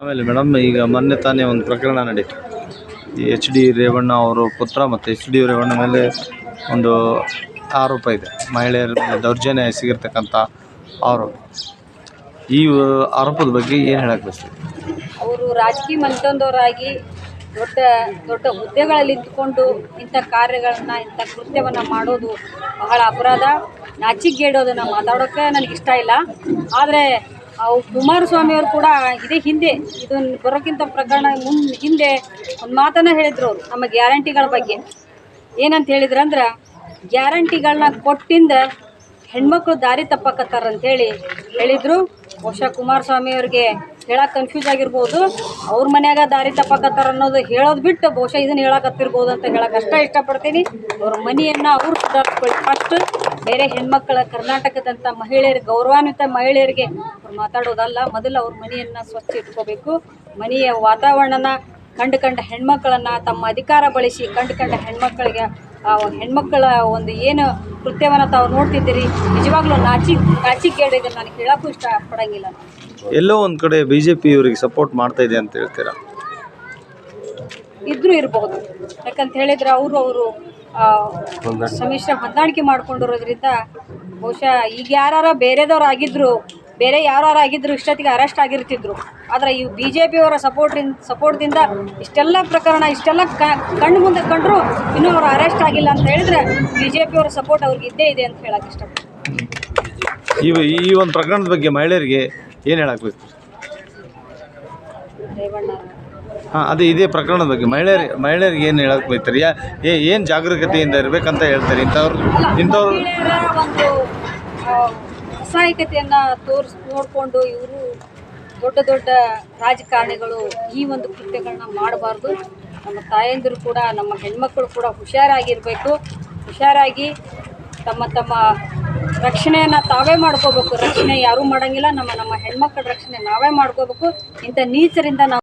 ಆಮೇಲೆ ಮೇಡಮ್, ಈಗ ಮೊನ್ನೆ ತಾನೇ ಒಂದು ಪ್ರಕರಣ ನಡೀತು. ಈ ಎಚ್ ಡಿ ರೇವಣ್ಣ ಅವರು ಪುತ್ರ ಮತ್ತು ಎಚ್ ಡಿ ರೇವಣ್ಣ ಮೇಲೆ ಒಂದು ಆರೋಪ ಇದೆ. ಮಹಿಳೆಯರ ದೌರ್ಜನ್ಯ ಎಸಗಿರ್ತಕ್ಕಂಥ ಆರೋಪ. ಈ ಆರೋಪದ ಬಗ್ಗೆ ಏನು ಹೇಳಕ್ಕೆ ಬಯಸ್ತೀವಿ ಅವರು ರಾಜಕೀಯ ಮಂತಂದವರಾಗಿ ದೊಡ್ಡ ದೊಡ್ಡ ಹುದ್ದೆಗಳಲ್ಲಿ ಇದ್ದುಕೊಂಡು ಇಂಥ ಕಾರ್ಯಗಳನ್ನು, ಇಂಥ ಕೃತ್ಯವನ್ನು ಮಾಡೋದು ಬಹಳ ಅಪರಾಧ. ನಾಚಿಕೆಗೇಡೋದನ್ನು ಮಾತಾಡೋಕ್ಕೆ ನನಗಿಷ್ಟ ಇಲ್ಲ. ಆದರೆ ಅವು ಕುಮಾರಸ್ವಾಮಿ ಅವರು ಕೂಡ ಇದೇ ಹಿಂದೆ ಇದನ್ನು ಬರೋಕ್ಕಿಂತ ಪ್ರಕರಣ ಮುನ್, ಹಿಂದೆ ಒಂದು ಮಾತನ್ನು ಹೇಳಿದರು ಅವರು, ನಮ್ಮ ಗ್ಯಾರಂಟಿಗಳ ಬಗ್ಗೆ. ಏನಂತ ಹೇಳಿದ್ರು ಅಂದ್ರೆ, ಗ್ಯಾರಂಟಿಗಳನ್ನ ಕೊಟ್ಟಿಂದ ಹೆಣ್ಮಕ್ಳು ದಾರಿ ತಪ್ಪಕತ್ತಾರಂತೇಳಿ ಹೇಳಿದರು. ಬಹುಶಃ ಕುಮಾರಸ್ವಾಮಿ ಅವ್ರಿಗೆ ಹೇಳಕ್ಕೆ ಕನ್ಫ್ಯೂಸ್ ಆಗಿರ್ಬೋದು. ಅವ್ರ ಮನೆಯಾಗ ದಾರಿ ತಪ್ಪಕತ್ತಾರ ಅನ್ನೋದು ಹೇಳೋದು ಬಿಟ್ಟು ಬಹುಶಃ ಇದನ್ನ ಹೇಳಕತ್ತಿರ್ಬೋದು ಅಂತ ಹೇಳಕ್ಕೆ ಅಷ್ಟೇ ಇಷ್ಟಪಡ್ತೀನಿ. ಅವ್ರ ಮನೆಯನ್ನು ಅವ್ರು ಸುಧಾರಿಸ್ಕೊಳ್ಳಿ. ಫಸ್ಟ್ ಬೇರೆ ಹೆಣ್ಮಕ್ಳ ಕರ್ನಾಟಕದಂಥ ಮಹಿಳೆಯರಿಗೆ ಗೌರವಾನ್ವಿತ ಮಹಿಳೆಯರಿಗೆ ಅವ್ರು ಮಾತಾಡೋದಲ್ಲ. ಮೊದಲು ಅವ್ರ ಮನೆಯನ್ನು ಸ್ವಚ್ಛ ಇಟ್ಕೋಬೇಕು. ಮನೆಯ ವಾತಾವರಣನ ಕಂಡು ಕಂಡ ಹೆಣ್ಮಕ್ಳನ್ನು ತಮ್ಮ ಅಧಿಕಾರ ಬಳಸಿ ಕಂಡು ಕಂಡ ಹೆಣ್ಮಕ್ಳಿಗೆ, ಆ ಹೆಣ್ಮಕ್ಳ ಒಂದು ಏನು ಕೃತ್ಯವನ್ನು ತಾವು ನೋಡ್ತಿದ್ದೀರಿ. ನಿಜವಾಗ್ಲೂ ನಾಚಿ ನಾಚಿ ಕೇಳಿದ್ರೆ ನಾನು ಹೇಳೋಕ್ಕೂ ಇಷ್ಟ ಪಡಂಗಿಲ್ಲ ಎಲ್ಲೋ ಒಂದು ಕಡೆ ಬಿ ಜೆ ಪಿ ಇವರಿಗೆ ಸಪೋರ್ಟ್ ಮಾಡ್ತಾ ಇದೆ ಅಂತ ಹೇಳ್ತೀರಾ? ಇದ್ರೂ ಇರಬಹುದು ಯಾಕಂತ ಹೇಳಿದ್ರೆ ಅವರು ಅವರು ಸಮ್ಮಿಶ್ರ ಹೊಂದಾಣಿಕೆ ಮಾಡ್ಕೊಂಡಿರೋದ್ರಿಂದ ಬಹುಶಃ ಈಗ ಯಾರು ಬೇರೆದವ್ರು ಆಗಿದ್ರು ಬೇರೆ ಯಾರು ಆಗಿದ್ರು ಇಷ್ಟೊತ್ತಿಗೆ ಅರೆಸ್ಟ್ ಆಗಿರ್ತಿದ್ರು. ಆದರೆ ಈ ಬಿ ಜೆ ಪಿಯವರ ಸಪೋರ್ಟಿಂದ ಸಪೋರ್ಟ್ದಿಂದ ಇಷ್ಟೆಲ್ಲ ಪ್ರಕರಣ ಇಷ್ಟೆಲ್ಲ ಕಣ್ಣು ಮುಂದೆ ಕಂಡ್ರು ಇನ್ನೂ ಅವರು ಅರೆಸ್ಟ್ ಆಗಿಲ್ಲ ಅಂತ ಹೇಳಿದ್ರೆ ಬಿ ಜೆ ಪಿಯವರ ಸಪೋರ್ಟ್ ಅವ್ರಿಗೆ ಇದ್ದೇ ಇದೆ ಅಂತ ಹೇಳಕ್ಕೆ ಇಷ್ಟಪಡ್ತೀನಿ. ಈ ಈ ಒಂದು ಪ್ರಕರಣದ ಬಗ್ಗೆ ಮಹಿಳೆಯರಿಗೆ ಏನು ಹೇಳಕ್ಕೆ ರೇವಣ್ಣ ಹಾಂ ಅದೇ ಇದೇ ಪ್ರಕರಣದ ಬಗ್ಗೆ. ಮಹಿಳೆಯರಿಗೆ ಮಹಿಳೆಯರಿಗೆ ಏನು ಹೇಳಕ್ಕೆ ಬೈತಾರೆ? ಏನು ಜಾಗರೂಕತೆಯಿಂದ ಇರಬೇಕಂತ ಹೇಳ್ತಾರೆ ಇಂಥವ್ರು ಇಂಥವ್ರು ಮಹಿಳೆಯರ ಅಸಹಾಯಕತೆಯನ್ನು ತೋರಿಸ್, ನೋಡಿಕೊಂಡು ಇವರು ದೊಡ್ಡ ದೊಡ್ಡ ರಾಜಕಾರಣಿಗಳು ಈ ಒಂದು ಕೃತ್ಯಗಳನ್ನ ಮಾಡಬಾರ್ದು. ನಮ್ಮ ತಾಯಂದಿರು ಕೂಡ, ನಮ್ಮ ಹೆಣ್ಮಕ್ಳು ಕೂಡ ಹುಷಾರಾಗಿರಬೇಕು. ಹುಷಾರಾಗಿ ತಮ್ಮ ತಮ್ಮ ರಕ್ಷಣೆಯನ್ನು ತಾವೇ ಮಾಡ್ಕೋಬೇಕು. ರಕ್ಷಣೆ ಯಾರೂ ಮಾಡೋಂಗಿಲ್ಲ. ನಮ್ಮ ನಮ್ಮ ಹೆಣ್ಮಕ್ಳ ರಕ್ಷಣೆ ನಾವೇ ಮಾಡ್ಕೋಬೇಕು. ಇಂಥ ನೀಚರಿಂದ ನಾವು